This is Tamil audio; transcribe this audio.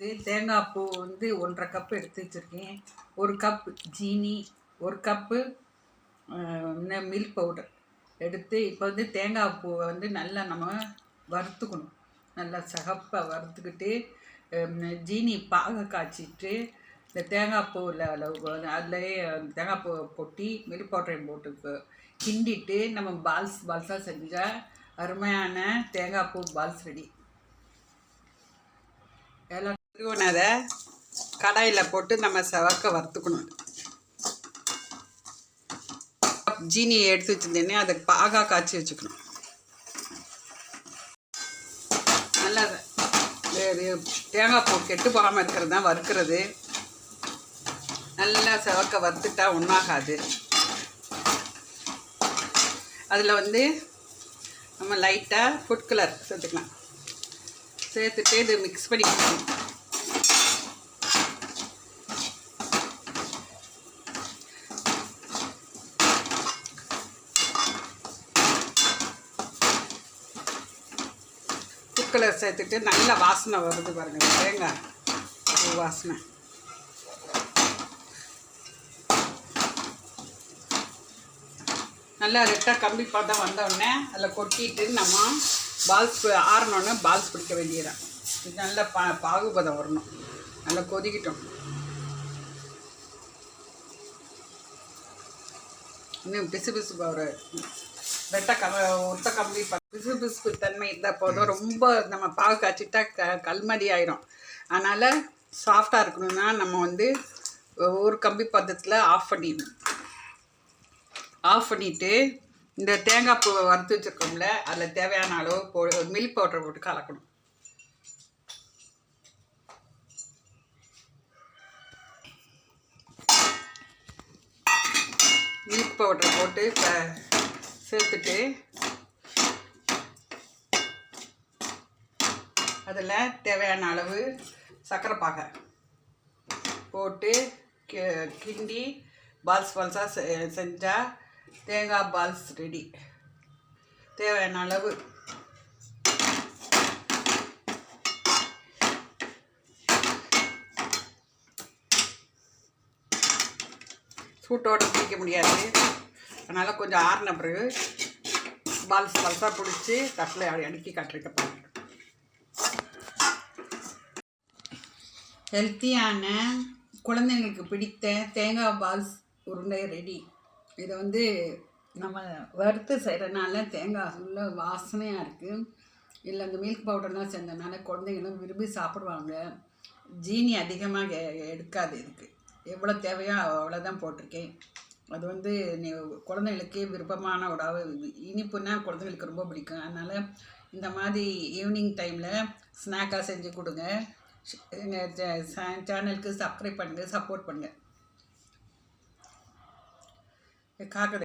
இதுக்கு தேங்காய் பூ வந்து ஒன்றரை கப்பு எடுத்து வச்சுருக்கேன். ஒரு கப் ஜீனி ஒரு கப்பு மில்க் பவுடர் எடுத்து இப்போ வந்து தேங்காய் பூவை வந்து நல்லா நம்ம வறுத்துக்கணும். நல்லா சகப்பாக வறுத்துக்கிட்டு ஜீனி பாக காய்ச்சிட்டு இந்த தேங்காய் பூவில் அதுலேயே தேங்காய் பூவை கொட்டி மில்க் பவுடரையும் போட்டு கிண்டிட்டு நம்ம பால்ஸ் பால்ஸாக செஞ்சால் அருமையான தேங்காய் பூ பால்ஸ் ரெடி. எல்லாம் திருவனதை கடாயில் போட்டு நம்ம செவக்க வறுத்துக்கணும். ஜீனியை எடுத்து வச்சுருந்தேனே அதை பாகா காய்ச்சி வச்சுக்கணும். நல்லா இது- தேங்காய் பூ கெட்டு போகாமல் இருக்கிறது தான் வறுக்கிறது. நல்லா செவக்க வறுத்துட்டா ஒன்றாகாது அதில் வந்து நம்ம லைட்டாக ஃபுட் கலர் சேர்த்துக்கலாம். சேர்த்துட்டு இது மிக்ஸ் பண்ணிக்கணும் ஃபுட் கலர் சேர்த்துட்டு நல்ல வாசனை வருது பாருங்கள் தேங்காய் பூ வாசனை. நல்லா ரெட்டாக கம்பி பதம் வந்தோடனே அதில் கொட்டிட்டு நம்ம பால்ஸ் ஆறினோடனே பால்ஸ் பிடிக்க வேண்டியதான் இது நல்லா பா பாகுபதம் வரணும். நல்லா கொதிக்கட்டும். இன்னும் பிசு பிசு ஒரு ரெட்டை க கம்பி பிசு தன்மை இருந்தால் போதும் ரொம்ப நம்ம பாகு காய்ச்சிட்டா க கல்மடி ஆயிரும். அதனால் சாஃப்டாக இருக்கணும்னா நம்ம வந்து ஒரு கம்பி பதத்தில் ஆஃப் பண்ணிடணும். ஆஃப் பண்ணிவிட்டு இந்த தேங்காய் பூவை வறுத்து வச்சுருக்கோம்ல அதில் தேவையான அளவு போ மில்க் பவுடர் போட்டு கலக்கணும். மில்க் பவுடர் போட்டு இப்போ சேர்த்துட்டு அதில் தேவையான அளவு சர்க்கரை பாகை போட்டு கிண்டி பால்ஸ் பால்ஸாக செ செஞ்சால் தேங்காய் பால்ஸ் ரெடி. தேவையான அளவு. சூட்டோட பிடிக்க முடியாது. அதனால் கொஞ்சம் ஆறின பிறகு பால்ஸ் பால்ஸாக பிடிச்சி தட்டில் அடுக்கி கட்டிருக்க பாருங்க ஹெல்த்தியான குழந்தைங்களுக்கு பிடித்த தேங்காய் பால்ஸ் உருண்டை ரெடி இதை வந்து நம்ம வறுத்து செய்கிறனால தேங்காய் உள்ள வாசனையாக இருக்குது இல்லை அந்த மில்க் பவுடர்லாம் சேர்ந்தனால குழந்தைங்களும் விரும்பி சாப்பிடுவாங்க. ஜீனி அதிகமாக எடுக்காது இதுக்கு. எவ்வளோ தேவையோ அவ்வளோதான் போட்டிருக்கேன். அது வந்து நீ குழந்தைகளுக்கு விருப்பமான உணவு. இனிப்புன்னா குழந்தைங்களுக்கு ரொம்ப பிடிக்கும். அதனால் இந்த மாதிரி ஈவினிங் டைமில் ஸ்நாக்காக செஞ்சு கொடுங்க. எங்கள் சேனலுக்கு சப்ஸ்கிரைப் பண்ணுங்கள் சப்போர்ட் பண்ணுங்கள் காக்கடை